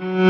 Mm.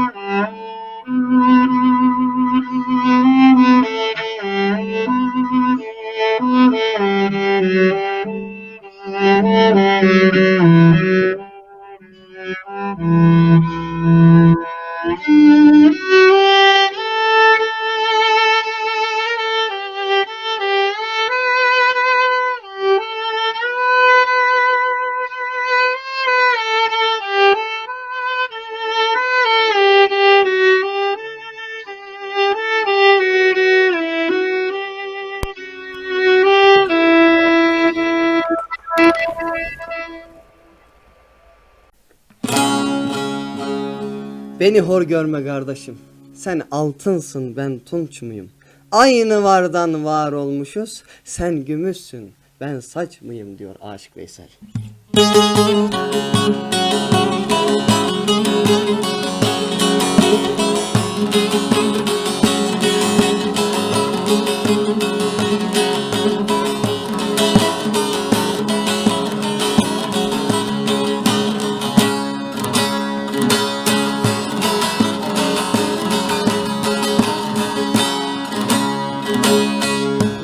Beni hor görme kardeşim. Sen altınsın ben tunç muyum? Aynı vardan var olmuşuz. Sen gümüşsün ben saç mıyım diyor Aşık Veysel.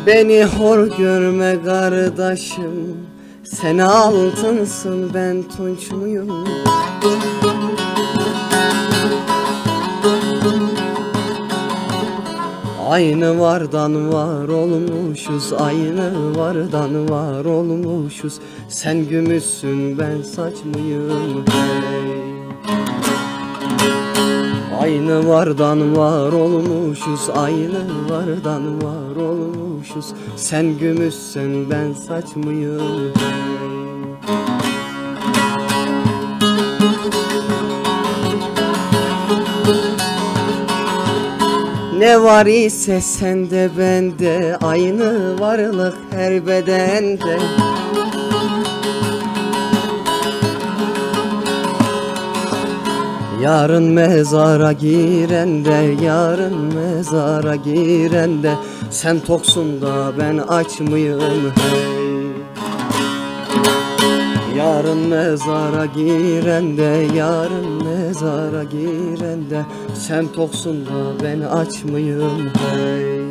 Beni hor görme kardeşim. Sen altınsın ben tunç muyum? Aynı vardan var olmuşuz Aynı vardan var olmuşuz. Sen gümüşsün ben saç mıyım? Hey Aynı vardan var olmuşuz Aynı vardan var olmuşuz Sen gümüşsün ben saç mıyım? Ne var ise sende bende. Aynı varlık her bedende. Yarın mezara girende Yarın mezara girende Sen toksun da ben aç mıyım? Hey. Yarın mezara girende Yarın mezara girende Sen toksun da ben aç mıyım? Hey.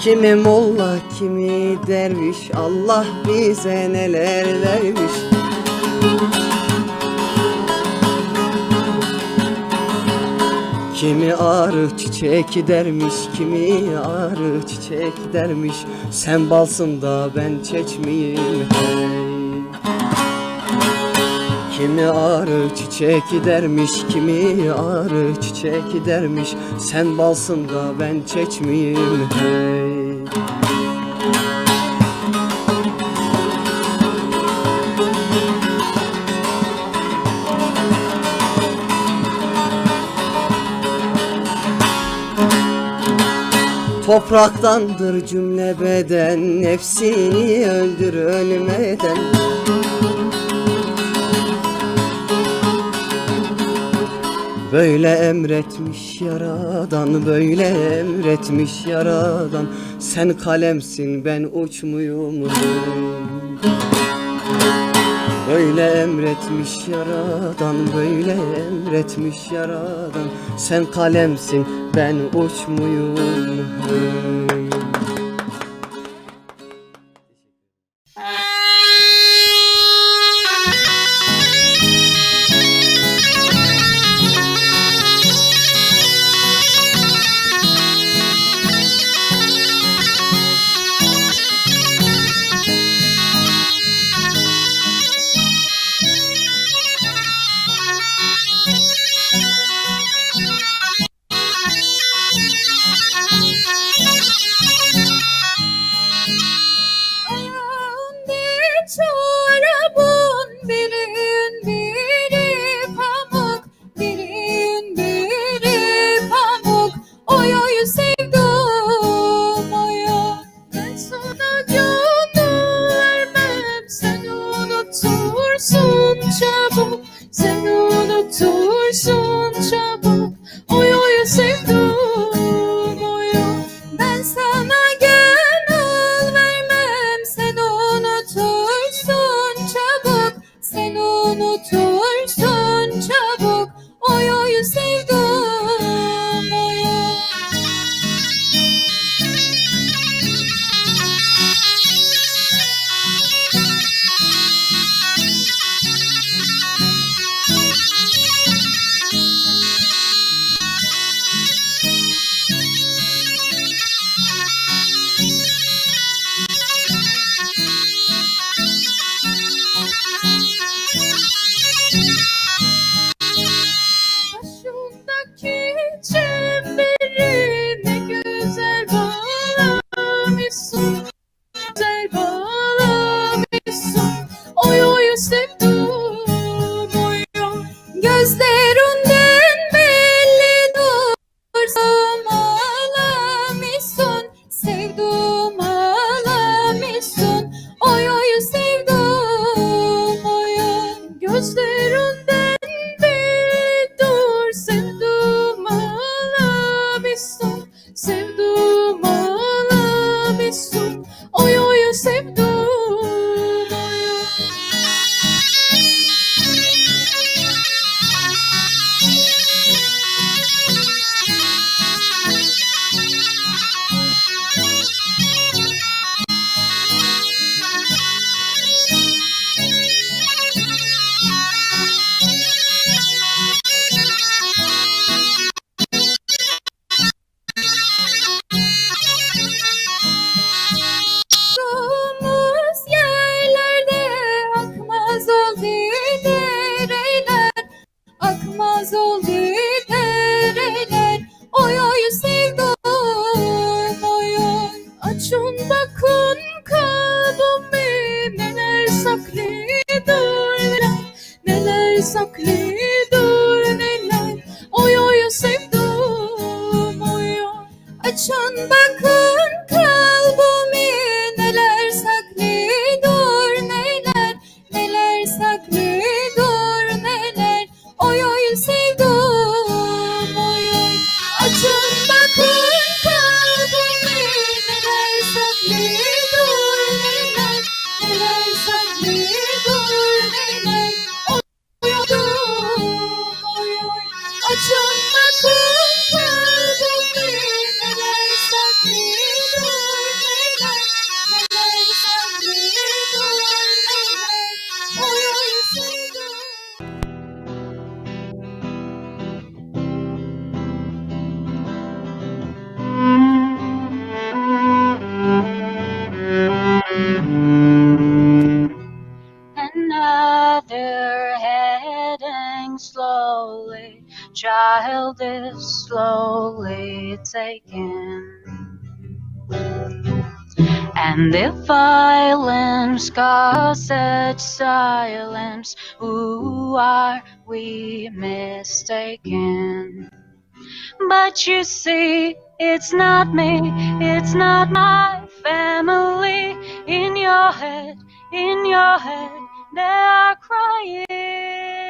Kimi molla kimi derviş Allah bize neler vermiş Kimi arı çiçek dermiş Kimi arı çiçek dermiş. Sen balsın da ben çeçmeyeyim hey. Kimi arı çiçek dermiş, kimi arı çiçek dermiş. Sen balsın da ben çeçmeyeyim hey Topraktandır cümle beden Nefsini öldür ölmeden. Böyle emretmiş yaradan Böyle emretmiş yaradan. Sen kalemsin ben uç Böyle emretmiş yaradan, böyle emretmiş yaradan Sen kalemsin, ben uç muyum? world is slowly taken. And if violence causes silence, who are we mistaken? But you see, it's not me, it's not my family. In your head, in your head, they are crying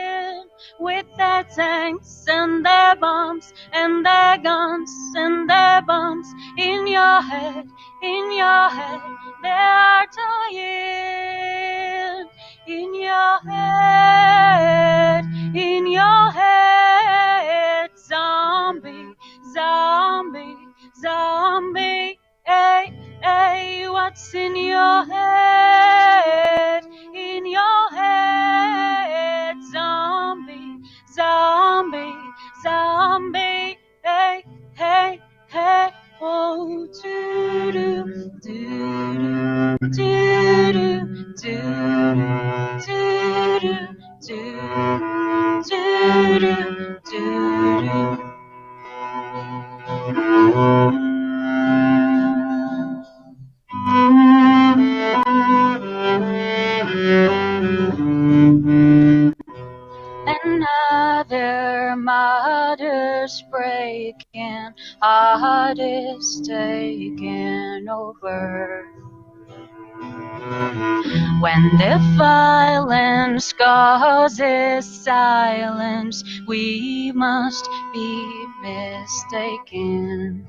with their tanks and their bombs and their guns and their bombs in your head, in your head. They are dying in your head, in your head. Zombie, zombie, zombie. Hey, hey, what's in your head? Mother's breaking, heart is taking over. When the violence causes silence, we must be mistaken.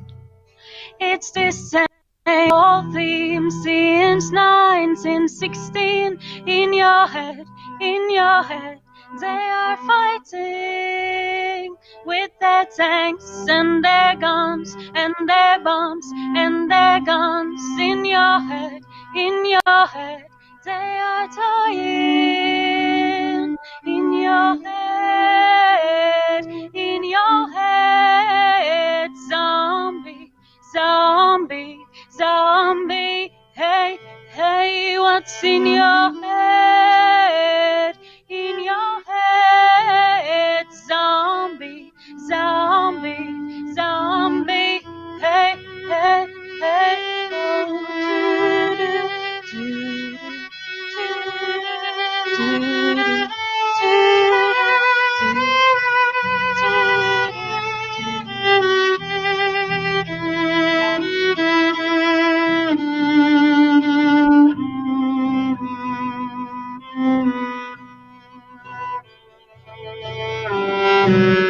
It's the same old theme since 1916. In your head, in your head, they are fighting with their tanks and their guns and their bombs and their guns. In your head, in your head, they are dying. لهم